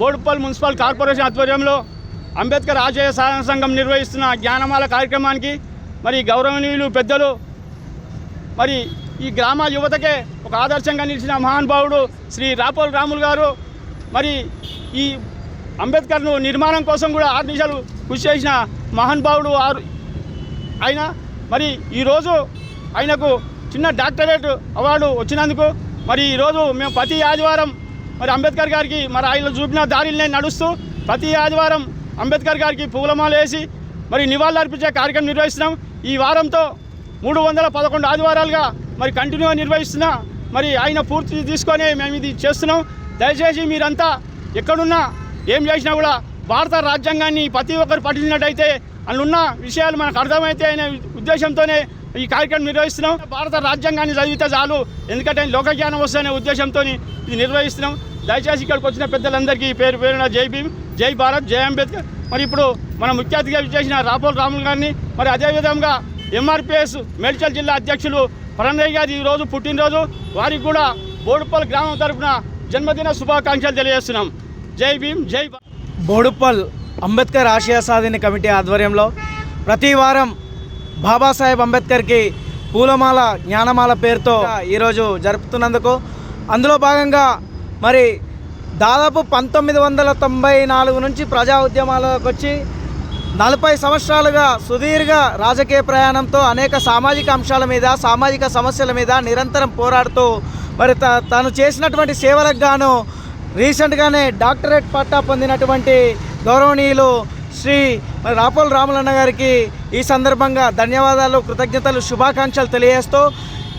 Boduppal municipal corporation ఆధ్వర్యంలో అంబేద్కర్ ఆశయ సాధన సంఘం నిర్వహిస్తున్న జ్ఞానమాల కార్యక్రమానికి మరి గౌరవనీయులు పెద్దలు మరి ఈ గ్రామ యువతకే ఒక ఆదర్శంగా నిలిచిన మహానుభావుడు శ్రీ రాపోల్ రాములు గారు. మరి ఈ అంబేద్కర్ను నిర్మాణం కోసం కూడా ఆరు నిమిషాలు కృషి చేసిన మహానుభావుడు ఆరు ఆయన మరి ఈరోజు ఆయనకు చిన్న డాక్టరేట్ అవార్డు వచ్చినందుకు మరి ఈరోజు మేము ప్రతి ఆదివారం మరి అంబేద్కర్ గారికి మరి ఆయన చూపిన దారిని నడుస్తూ ప్రతి ఆదివారం అంబేద్కర్ గారికి పూలమాల వేసి మరి నివాళులర్పించే కార్యక్రమం నిర్వహిస్తున్నాం. ఈ వారంతో మూడు వందల పదకొండు ఆదివారాలుగా మరి కంటిన్యూగా నిర్వహిస్తున్నా మరి ఆయన పూర్తి తీసుకొని మేము ఇది చేస్తున్నాం. దయచేసి మీరంతా ఎక్కడున్నా ఏం చేసినా కూడా భారత రాజ్యాంగాన్ని ప్రతి ఒక్కరు పఠించినట్టయితే అందులో ఉన్న విషయాలు మనకు అర్థమైతే అనే ఉద్దేశంతోనే ఈ కార్యక్రమం నిర్వహిస్తున్నాం. భారత రాజ్యాంగాన్ని చదివితే చాలు ఎందుకంటే లోకజ్ఞానం వస్తుందనే ఉద్దేశంతో ఇది నిర్వహిస్తున్నాం. దయచేసి ఇక్కడికి వచ్చిన పెద్దలందరికీ పేరు పేరున జై భీమ్ జై భారత్ జై అంబేద్కర్. మరి ఇప్పుడు మన ముఖ్య అతిథిగా చేసిన రాపోల్ రాములు గారిని మరి అదేవిధంగా ఎంఆర్పిఎస్ మేడ్చల్ జిల్లా అధ్యక్షులు పరందయ్య గారి ఈరోజు పుట్టినరోజు. వారికి కూడా బోడుపల్ గ్రామం తరపున జన్మదిన శుభాకాంక్షలు తెలియజేస్తున్నాం. జై భీమ్ జై బోడుపల్ అంబేద్కర్ ఆశయ సాధన కమిటీ ఆధ్వర్యంలో ప్రతి వారం బాబాసాహెబ్ అంబేద్కర్కి పూలమాల జ్ఞానమాల పేరుతో ఈరోజు జరుపుతున్నందుకు అందులో భాగంగా మరి దాదాపు పంతొమ్మిది వందల తొంభై నాలుగు నుంచి ప్రజా ఉద్యమాలకు వచ్చి నలభై సంవత్సరాలుగా సుదీర్ఘ రాజకీయ ప్రయాణంతో అనేక సామాజిక అంశాల మీద సామాజిక సమస్యల మీద నిరంతరం పోరాడుతూ మరి త తను చేసినటువంటి సేవలకు గాను రీసెంట్గానే డాక్టరేట్ పట్టా పొందినటువంటి గౌరవనీయులు శ్రీ మరి రాపోల్ రాములన్న గారికి ఈ సందర్భంగా ధన్యవాదాలు కృతజ్ఞతలు శుభాకాంక్షలు తెలియజేస్తూ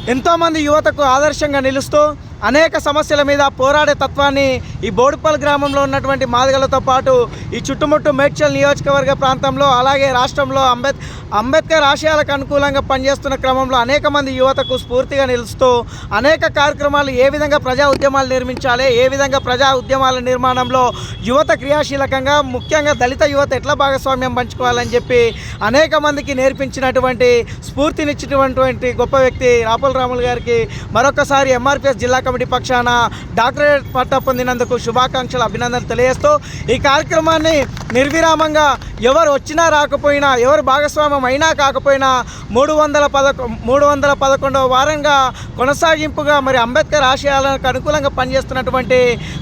ఎంతోమంది యువతకు ఆదర్శంగా నిలుస్తూ అనేక సమస్యల మీద పోరాడే తత్వాన్ని ఈ బోడుపల్ గ్రామంలో ఉన్నటువంటి మాదిగలతో పాటు ఈ చుట్టుముట్టు మేడ్చల్ నియోజకవర్గ ప్రాంతంలో అలాగే రాష్ట్రంలో అంబేద్ అంబేద్కర్ ఆశయాలకు అనుకూలంగా పనిచేస్తున్న క్రమంలో అనేక మంది యువతకు స్ఫూర్తిగా నిలుస్తూ అనేక కార్యక్రమాలు ఏ విధంగా ప్రజా ఉద్యమాలు నిర్మించాలి ఏ విధంగా ప్రజా ఉద్యమాల నిర్మాణంలో యువత క్రియాశీలకంగా ముఖ్యంగా దళిత యువత ఎట్లా భాగస్వామ్యం పంచుకోవాలని చెప్పి అనేక మందికి నేర్పించినటువంటి స్ఫూర్తినిచ్చినటువంటి గొప్ప వ్యక్తి రాపుల రాములు గారికి మరొకసారి ఎంఆర్పిఎస్ జిల్లా కమిటీ పక్షాన డాక్టరేట్ పట్టా పొందినందుకు శుభాకాంక్షలు అభినందనలు తెలియజేస్తూ ఈ కార్యక్రమాన్ని నిర్విరామంగా ఎవరు వచ్చినా రాకపోయినా ఎవరు భాగస్వామ్యం అయినా కాకపోయినా మూడు వందల పదకొ మూడు వందల పదకొండవ వారంగా కొనసాగింపుగా మరి అంబేద్కర్ ఆశయాలకు అనుకూలంగా పనిచేస్తున్నటువంటి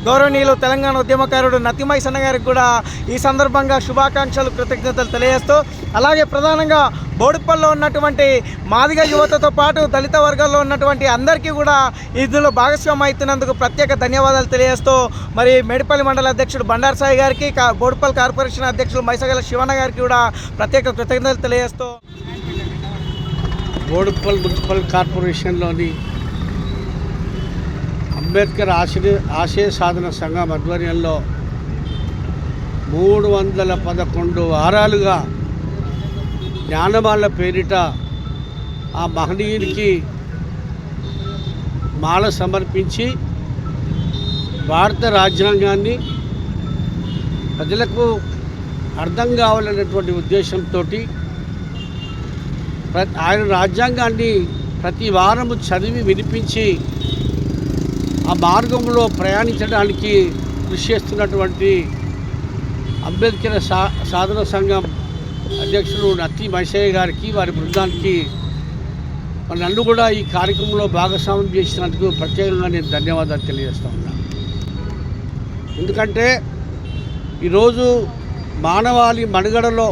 గౌరవనీయులు తెలంగాణ ఉద్యమకారుడు నతిమై సన్న గారికి కూడా ఈ సందర్భంగా శుభాకాంక్షలు కృతజ్ఞతలు తెలియజేస్తూ అలాగే ప్రధానంగా బోడుప్పల్లో ఉన్నటువంటి మాదిగ యువతతో పాటు దళిత వర్గాల్లో ఉన్నటువంటి అందరికీ కూడా ఇందులో భాగస్వామ్యం అవుతున్నందుకు ప్రత్యేక ధన్యవాదాలు తెలియజేస్తూ మరి మేడిపల్లి మండల అధ్యక్షుడు బండారు సాయి గారికి బోడుపల్లి కార్పొరేషన్ అధ్యక్షుడు మైసగల శివన్న గారికి కూడా ప్రత్యేక కృతజ్ఞతలు తెలియజేస్తూ. బోడుప్పల్ మున్సిపల్ కార్పొరేషన్లోని అంబేద్కర్ ఆశయ ఆశయ సాధన సంఘం ఆధ్వర్యంలో మూడు వందల పదకొండు వారాలుగా జ్ఞానమాల పేరిట ఆ మహనీయునికి మాల సమర్పించి భారత రాజ్యాంగాన్ని ప్రజలకు అర్థం కావాలనేటువంటి ఉద్దేశంతో ఆయన రాజ్యాంగాన్ని ప్రతి వారము చదివి వినిపించి ఆ మార్గంలో ప్రయాణించడానికి కృషి చేస్తున్నటువంటి అంబేద్కర్ సా సాధన సంఘం అధ్యక్షుడు నత్తి మైసయ్య గారికి వారి బృందానికి మరి నన్ను కూడా ఈ కార్యక్రమంలో భాగస్వామ్యం చేసినందుకు ప్రత్యేకంగా నేను ధన్యవాదాలు తెలియజేస్తా ఉన్నాను ఎందుకంటే ఈరోజు మానవాళి మనుగడలో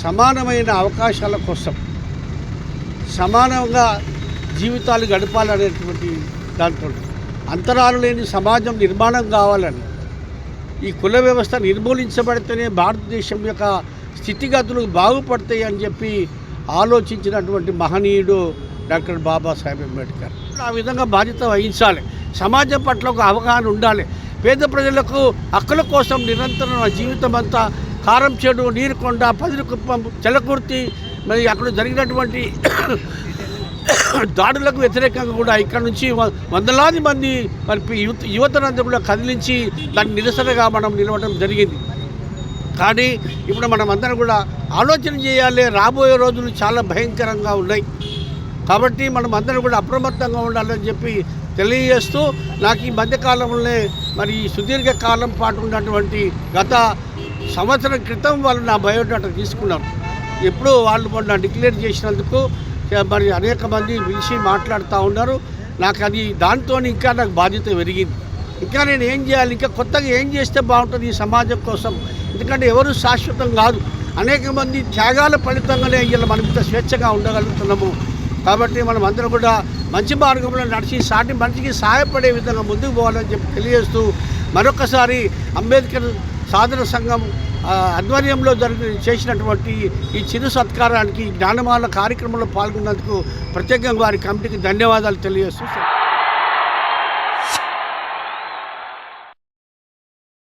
సమానమైన అవకాశాల కోసం సమానంగా జీవితాలు గడపాలనేటువంటి దాంతో అంతరాలు లేని సమాజం నిర్మాణం కావాలని ఈ కుల వ్యవస్థ నిర్మూలించబడితేనే భారతదేశం యొక్క స్థితిగతులు బాగుపడతాయి అని చెప్పి ఆలోచించినటువంటి మహనీయుడు డాక్టర్ బాబాసాహెబ్ అంబేద్కర్. ఆ విధంగా బాధ్యత వహించాలి. సమాజం పట్ల ఒక అవగాహన ఉండాలి. పేద ప్రజలకు హక్కుల కోసం నిరంతరం జీవితం అంతా కారం చెడు నీరుకొండ పదిరికుప్పం చెలకుర్తి మరి అక్కడ జరిగినటువంటి దాడులకు వ్యతిరేకంగా కూడా ఇక్కడ నుంచి వ- వందలాది మంది మరి యువత యువతనంతా కూడా కదిలించి దాన్ని నిరసనగా మనం నిలవడం జరిగింది. కానీ ఇప్పుడు మనం అందరం కూడా ఆలోచన చేయాలి. రాబోయే రోజులు చాలా భయంకరంగా ఉన్నాయి. కాబట్టి మనం అందరం కూడా అప్రమత్తంగా ఉండాలని చెప్పి తెలియజేస్తూ నాకు ఈ మధ్యకాలంలోనే మరి ఈ సుదీర్ఘ కాలం పాటు ఉన్నటువంటి గత సంవత్సరం క్రితం వాళ్ళు నా బయోడాటా తీసుకున్నారు. ఎప్పుడు వాళ్ళు మొన్న డిక్లేర్ చేసినందుకు మరి అనేక మంది పిలిచి మాట్లాడుతూ ఉన్నారు. నాకు అది దాంతో ఇంకా నాకు బాధ్యత పెరిగింది. ఇంకా నేను ఏం చేయాలి? ఇంకా కొత్తగా ఏం చేస్తే బాగుంటుంది ఈ సమాజం కోసం? ఎందుకంటే ఎవరు శాశ్వతం కాదు. అనేక మంది త్యాగాల ఫలితంగానే ఇలా మనం ఇంత స్వేచ్ఛగా ఉండగలుగుతున్నాము. కాబట్టి మనం అందరం కూడా మంచి మార్గంలో నడిచి సాటి మనిషికి సహాయపడే విధంగా ముందుకు పోవాలని చెప్పి తెలియజేస్తూ మరొకసారి అంబేద్కర్ సాధన సంఘం ఆధ్వర్యంలో జరిగిన చేసినటువంటి ఈ చిరు సత్కారానికి జ్ఞానమాల కార్యక్రమంలో పాల్గొన్నందుకు ప్రత్యేకంగా వారి కమిటీకి ధన్యవాదాలు తెలియజేస్తూ